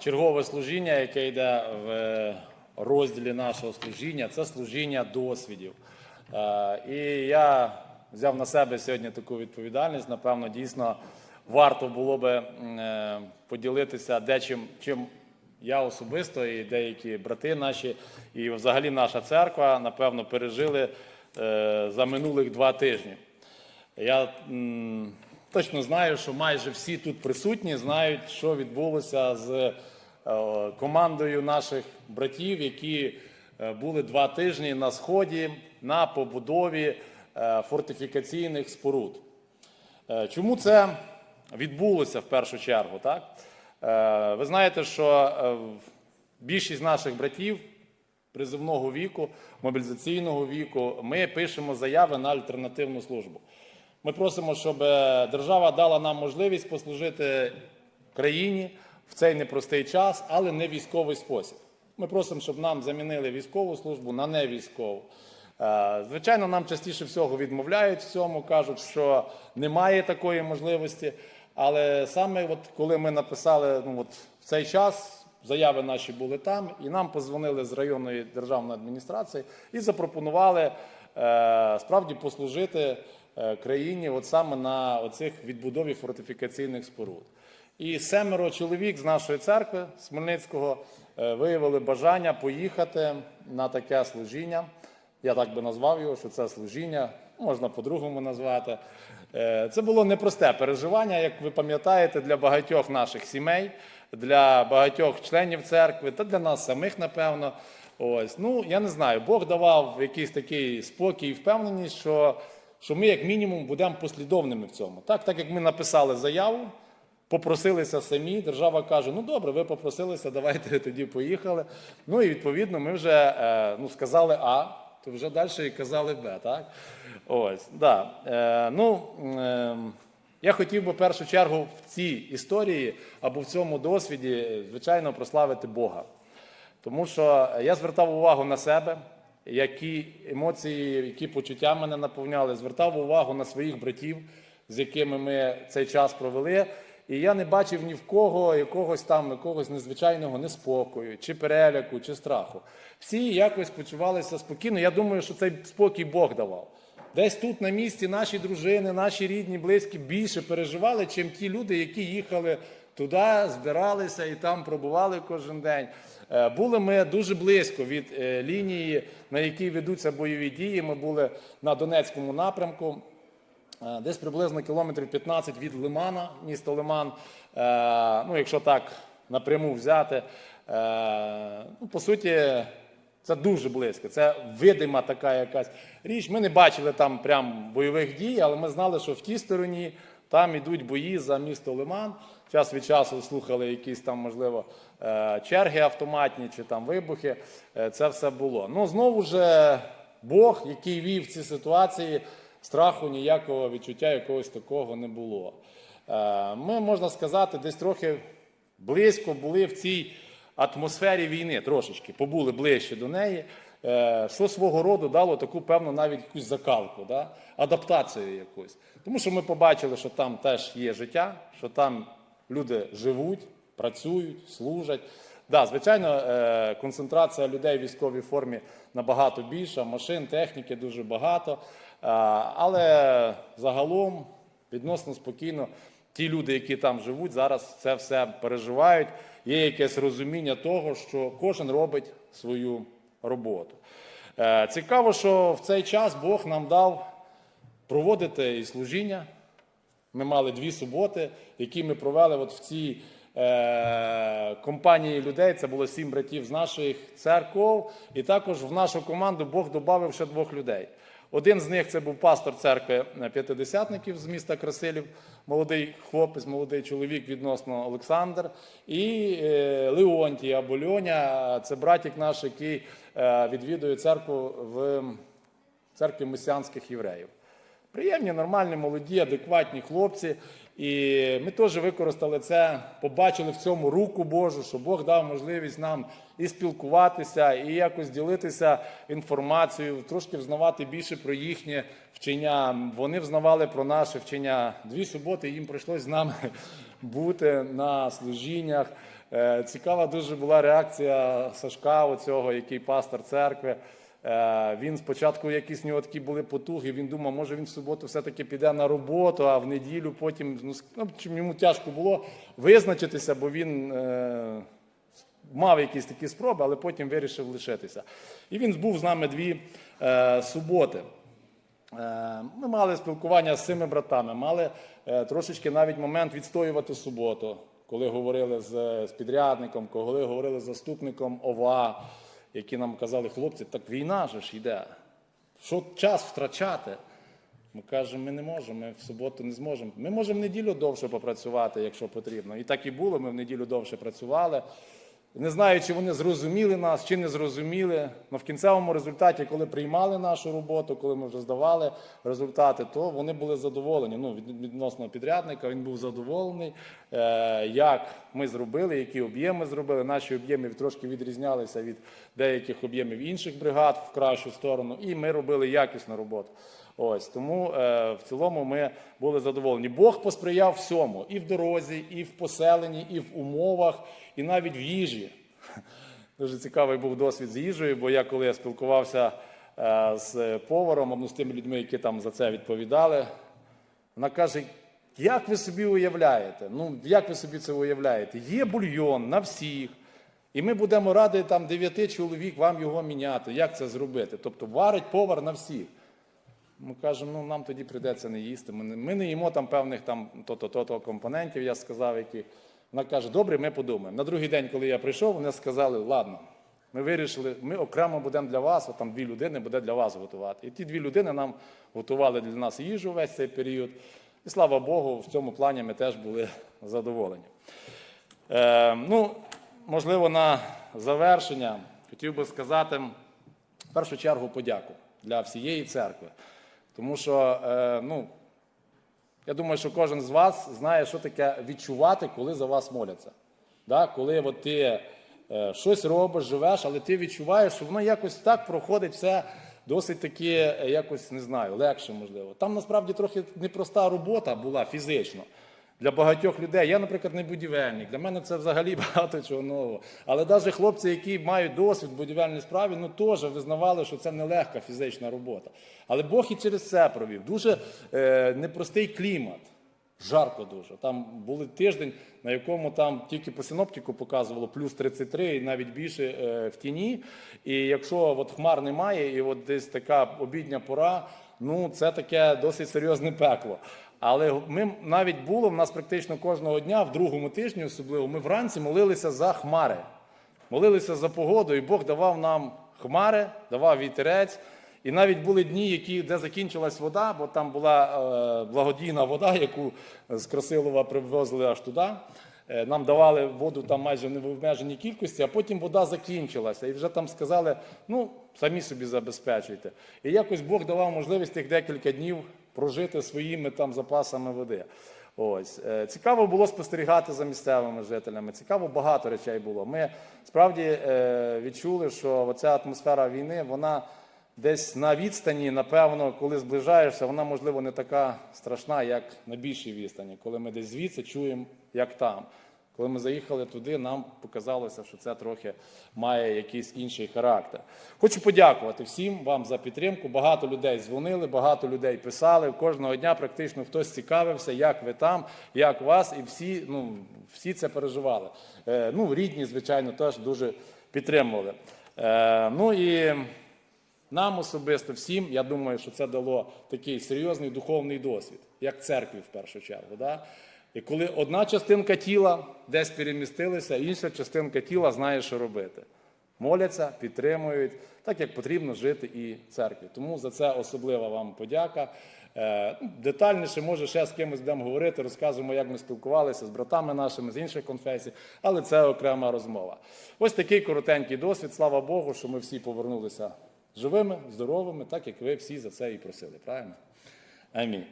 чергове служіння, яке йде в розділі нашого служіння, це служіння досвідів. Е, І я взяв на себе сьогодні таку відповідальність. Напевно, дійсно варто було би е, поділитися дечим, чим я особисто і деякі брати наші, і взагалі наша церква, напевно, пережили е, за минулих два тижні. Я точно знаю, що майже всі тут присутні знають, що відбулося з е, командою наших братів, які е, були два тижні на сході на побудові е, фортифікаційних споруд. Чому це відбулося в першу чергу? Так? Ви знаєте, що більшість наших братів призовного віку, мобілізаційного віку, ми пишемо заяви на альтернативну службу. Ми просимо, щоб е, держава дала нам можливість послужити країні в цей непростий час, але не військовий спосіб. Ми просимо, щоб нам замінили військову службу на невійськову. Е, Звичайно, нам частіше всього відмовляють в цьому, кажуть, що немає такої можливості. Але саме от коли ми написали ну, от в цей час, заяви наші були там, і нам позвонили з районної державної адміністрації і запропонували е, справді послужити країні от саме на оцих відбудові фортифікаційних споруд. І семеро чоловік з нашої церкви з Хмельницького е, виявили бажання поїхати на таке служіння. Я так би назвав його, що це служіння, можна по-другому назвати. Е, Це було непросте переживання, як ви пам'ятаєте, для багатьох наших сімей, для багатьох членів церкви та для нас самих, напевно. Ось, ну я не знаю, Бог давав якийсь такий спокій і впевненість, що, що ми, як мінімум, будемо послідовними в цьому. Так, так як ми написали заяву, попросилися самі. Держава каже: ну добре, ви попросилися, давайте тоді поїхали. Ну і відповідно ми вже е, ну, сказали А, то вже далі і казали Б. Так? Ось, да. Е, ну, е, я хотів би в першу чергу в цій історії або в цьому досвіді, звичайно, прославити Бога. Тому що я звертав увагу на себе, які емоції, які почуття мене наповняли, звертав увагу на своїх братів, з якими ми цей час провели. І я не бачив ні в кого якогось там якогось незвичайного неспокою, чи переляку, чи страху. Всі якось почувалися спокійно. Я думаю, що цей спокій Бог давав. Десь тут на місці наші дружини, наші рідні, близькі більше переживали, чим ті люди, які їхали туди, збиралися і там пробували кожен день. Е, Були ми дуже близько від е, лінії, на якій ведуться бойові дії. Ми були на Донецькому напрямку. Е, Десь приблизно кілометрів 15 від Лимана, місто Лиман. Ну, якщо так напряму взяти, ну, по суті, це дуже близько. Це видима така якась річ. Ми не бачили там прям бойових дій, але ми знали, що в тій стороні там йдуть бої за місто Лиман. Час від часу слухали якісь там, можливо, е, черги автоматні чи там вибухи. Е, Це все було. Ну, знову ж Бог, який вів ці ситуації, страху ніякого відчуття якогось такого не було. Е, Ми, можна сказати, десь трохи близько були в цій атмосфері війни, трошечки побули ближче до неї, е, що свого роду дало таку певну навіть якусь закалку, да? адаптацію якусь. Тому що ми побачили, що там теж є життя, що там люди живуть, працюють, служать. Да, звичайно, е, концентрація людей в військовій формі набагато більша, машин, техніки дуже багато. Е, Але загалом відносно спокійно ті люди, які там живуть, зараз це все переживають. Є якесь розуміння того, що кожен робить свою роботу. Е, Цікаво, що в цей час Бог нам дав проводити і служіння. Ми мали дві суботи, які ми провели от в цій е, компанії людей. Це було сім братів з наших церков. І також в нашу команду Бог додав ще двох людей. Один з них це був пастор церкви п'ятидесятників з міста Красилів, молодий хлопець, молодий чоловік відносно Олександр. І е, Леонтій або Льоня, це братік наш, який е, відвідує церкву в церкві месіанських євреїв. Приємні, нормальні, молоді, адекватні хлопці. І ми теж використали це, побачили в цьому руку Божу, що Бог дав можливість нам і спілкуватися, і якось ділитися інформацією, трошки взнавати більше про їхнє вчення. Вони взнавали про наше вчення. Дві суботи їм прийшлось з нами бути на служіннях. Е, Цікава дуже була реакція Сашка, оцього, який пастор церкви. Е, Він спочатку якісь в нього такі були потуги. Він думав, може він в суботу все-таки піде на роботу, а в неділю потім ну, ну, йому тяжко було визначитися, бо він е, мав якісь такі спроби, але потім вирішив лишитися. І він був з нами дві е, суботи. Е, Ми мали спілкування з цими братами, мали е, трошечки навіть момент відстоювати суботу, коли говорили з, з підрядником, коли говорили з заступником ОВА, які нам казали, хлопці, так війна же ж йде. Що час втрачати? Ми кажемо, ми не можемо, ми в суботу не зможемо. Ми можемо в неділю довше попрацювати, якщо потрібно. І так і було, ми в неділю довше працювали. Не знаю, чи вони зрозуміли нас, чи не зрозуміли. Але в кінцевому результаті, коли приймали нашу роботу, коли ми вже здавали результати, то вони були задоволені. Ну, відносно підрядника, він був задоволений, е, як ми зробили, які об'єми зробили. Наші об'єми трошки відрізнялися від деяких об'ємів інших бригад в кращу сторону, і ми робили якісну роботу. Ось тому е, в цілому ми були задоволені. Бог посприяв всьому і в дорозі, і в поселенні, і в умовах, і навіть в їжі. Дуже цікавий був досвід з їжею, бо я коли я спілкувався е, з поваром, або з тими людьми, які там за це відповідали, вона каже: як ви собі уявляєте? Ну, як ви собі це уявляєте? Є бульйон на всіх, і ми будемо раді там дев'яти чоловік вам його міняти. Як це зробити? Тобто варить повар на всіх. Ми кажемо, ну нам тоді прийдеться не їсти. Ми не, ми не їмо там певних там то-то, то-то компонентів, я сказав, які. Вона каже, добре, ми подумаємо. На другий день, коли я прийшов, вони сказали, ладно, ми вирішили, ми окремо будемо для вас, от там дві людини буде для вас готувати. І ті дві людини нам готували для нас їжу весь цей період. І слава Богу, в цьому плані ми теж були задоволені. Е, ну, можливо, на завершення хотів би сказати в першу чергу подяку для всієї церкви. Тому що, е, ну, я думаю, що кожен з вас знає, що таке відчувати, коли за вас моляться. Да? Коли от ти е, щось робиш, живеш, але ти відчуваєш, що воно якось так проходить все досить таки, е, якось не знаю, легше можливо. Там насправді трохи непроста робота була фізично. Для багатьох людей. Я, наприклад, не будівельник. Для мене це взагалі багато чого нового. Але навіть хлопці, які мають досвід в будівельній справі, ну теж визнавали, що це нелегка фізична робота. Але Бог і через це провів. Дуже е, непростий клімат. Жарко дуже. Там були тиждень, на якому там тільки по синоптику показувало плюс 33 і навіть більше е, в тіні. І якщо от хмар немає, і от десь така обідня пора, ну це таке досить серйозне пекло. Але ми навіть було в нас практично кожного дня, в другому тижні, особливо, ми вранці молилися за хмари. Молилися за погоду, і Бог давав нам хмари, давав вітерець. І навіть були дні, які, де закінчилась вода, бо там була е, благодійна вода, яку з Красилова привозили аж туди. Е, Нам давали воду там майже в невобмеженій кількості, а потім вода закінчилася. І вже там сказали, ну, самі собі забезпечуйте. І якось Бог давав можливість тих декілька днів прожити своїми там запасами води. Ось Е, цікаво було спостерігати за місцевими жителями. Цікаво, багато речей було. Ми справді е, відчули, що оця атмосфера війни, вона десь на відстані, напевно, коли зближаєшся, вона можливо не така страшна, як на більшій відстані, коли ми десь звідси чуємо, як там. Коли ми заїхали туди, нам показалося, що це трохи має якийсь інший характер. Хочу подякувати всім вам за підтримку. Багато людей дзвонили, багато людей писали. Кожного дня практично хтось цікавився, як ви там, як вас, і всі, ну, всі це переживали. Е, ну, рідні, звичайно, теж дуже підтримували. Е, ну і нам особисто всім, я думаю, що це дало такий серйозний духовний досвід, як церкві в першу чергу. Да? І коли одна частинка тіла десь перемістилася, інша частинка тіла знає, що робити. Моляться, підтримують, так як потрібно жити і церкві. Тому за це особлива вам подяка. Е, ну, Детальніше, може, ще з кимось будемо говорити, розказуємо, як ми спілкувалися з братами нашими з інших конфесій, але це окрема розмова. Ось такий коротенький досвід. Слава Богу, що ми всі повернулися живими, здоровими, так як ви всі за це і просили. Правильно? Амінь.